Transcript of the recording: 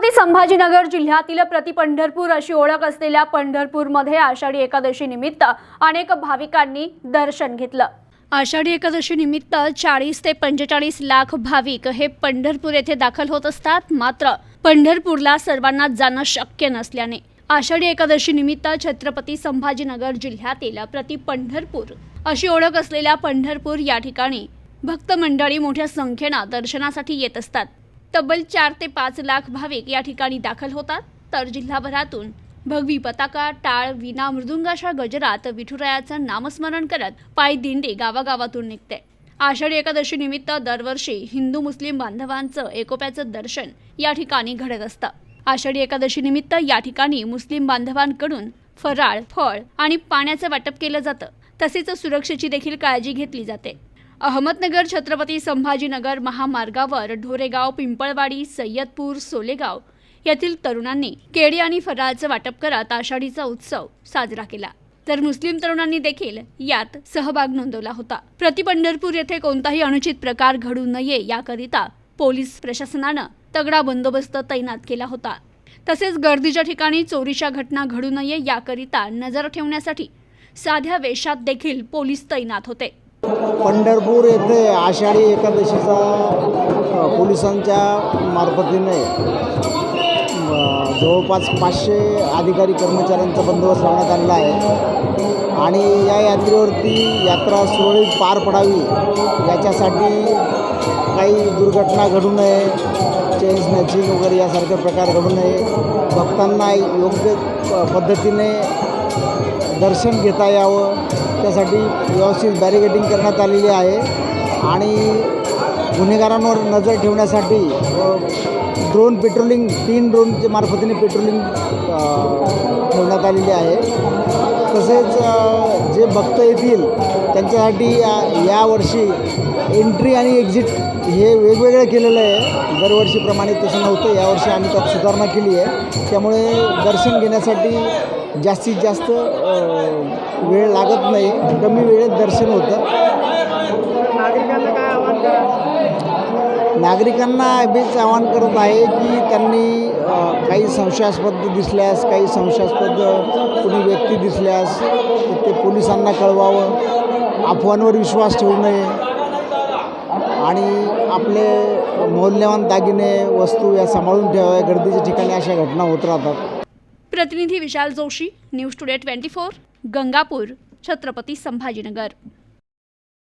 छत्रपती संभाजीनगर जिल्ह्यातील प्रति पंढरपूर अशी ओळख असलेल्या पंढरपूरमध्ये आषाढी एकादशी निमित्त अनेक भाविकांनी दर्शन घेतलं. आषाढी एकादशी निमित्त चाळीस ते पंचेचाळीस लाख भाविक हे पंढरपूर येथे दाखल होत असतात. मात्र पंढरपूरला सर्वांना जाणं शक्य नसल्याने आषाढी एकादशी निमित्त छत्रपती संभाजीनगर जिल्ह्यातील प्रति पंढरपूर अशी ओळख असलेल्या पंढरपूर या ठिकाणी भक्त मंडळी मोठ्या संख्येनं दर्शनासाठी येत असतात. तब्बल चार ते पाच लाख भाविक या ठिकाणी दाखल होतात. तर जिल्हाभरातून भगवी पताका टाळ विना मृदुंगाशा गजरात विठुरायाचं नामस्मरण करत पायी दिंडी गावागावातून निघते. आषाढी एकादशी निमित्त दरवर्षी हिंदू मुस्लिम बांधवांचं एकोप्याचं दर्शन या ठिकाणी घडत असतं. आषाढी एकादशी निमित्त या ठिकाणी मुस्लिम बांधवांकडून फराळ फळ आणि पाण्याचं वाटप केलं जातं. तसेच सुरक्षेची देखील काळजी घेतली जाते. अहमदनगर छत्रपती संभाजीनगर महामार्गावर ढोरेगाव पिंपळवाडी सय्यदपूर सोलेगाव येथील तरुणांनी केळी आणि फराळाचं वाटप करत आषाढीचा उत्सव साजरा केला. तर मुस्लिम तरुणांनी देखील यात सहभाग नोंदवला होता. प्रति पंढरपूर येथे कोणताही अनुचित प्रकार घडू नये याकरिता पोलीस प्रशासनानं तगडा बंदोबस्त तैनात केला होता. तसेच गर्दीच्या ठिकाणी चोरीच्या घटना घडू नये याकरिता नजर ठेवण्यासाठी साध्या वेशात देखील पोलीस तैनात होते. पंढरपूर येथे आषाढी एकादशीचा पोलिसांच्या मार्फतीने जवळपास पाचशे अधिकारी कर्मचाऱ्यांचा बंदोबस्त लावण्यात आलेला आहे. आणि या यात्रेवरती यात्रा सुरळीत पार पडावी याच्यासाठी काही दुर्घटना घडू नये चेन स्नॅचिंग वगैरे यासारखे प्रकार घडू नये. भक्तांना योग्य प- पद्धतीने दर्शन घेता यावं. त्यासाठी व्यवस्थित बॅरिगेटिंग करण्यात आलेली आहे. आणि गुन्हेगारांवर नजर ठेवण्यासाठी ड्रोन पेट्रोलिंग तीन ड्रोनच्या मार्फतीने पेट्रोलिंग ठेवण्यात आलेली आहे. तसेच जे भक्त येतील त्यांच्यासाठी यावर्षी एंट्री आणि एक्झिट हे वेगवेगळं केलेलं आहे. दरवर्षीप्रमाणे तसं नव्हतं. यावर्षी आम्ही त्यात सुधारणा केली आहे. त्यामुळे दर्शन घेण्यासाठी जास्तीत जास्त वेळ लागत नाही. कमी वेळेत दर्शन होतं. नागरिकांना हेच आवाहन करत आहे की त्यांनी काही संशयास्पद दिसल्यास काही संशयास्पद कुणी व्यक्ती दिसल्यास ते पोलिसांना कळवावं. अफवांवर विश्वास ठेवू नये. आणि आपले मौल्यवान दागिने वस्तू या सांभाळून ठेवाव्या. गर्दीच्या ठिकाणी अशा घटना होत राहतात. प्रतिनिधी Vishal Joshi news today twenty four Gangapur Chhatrapati Sambhajinagar.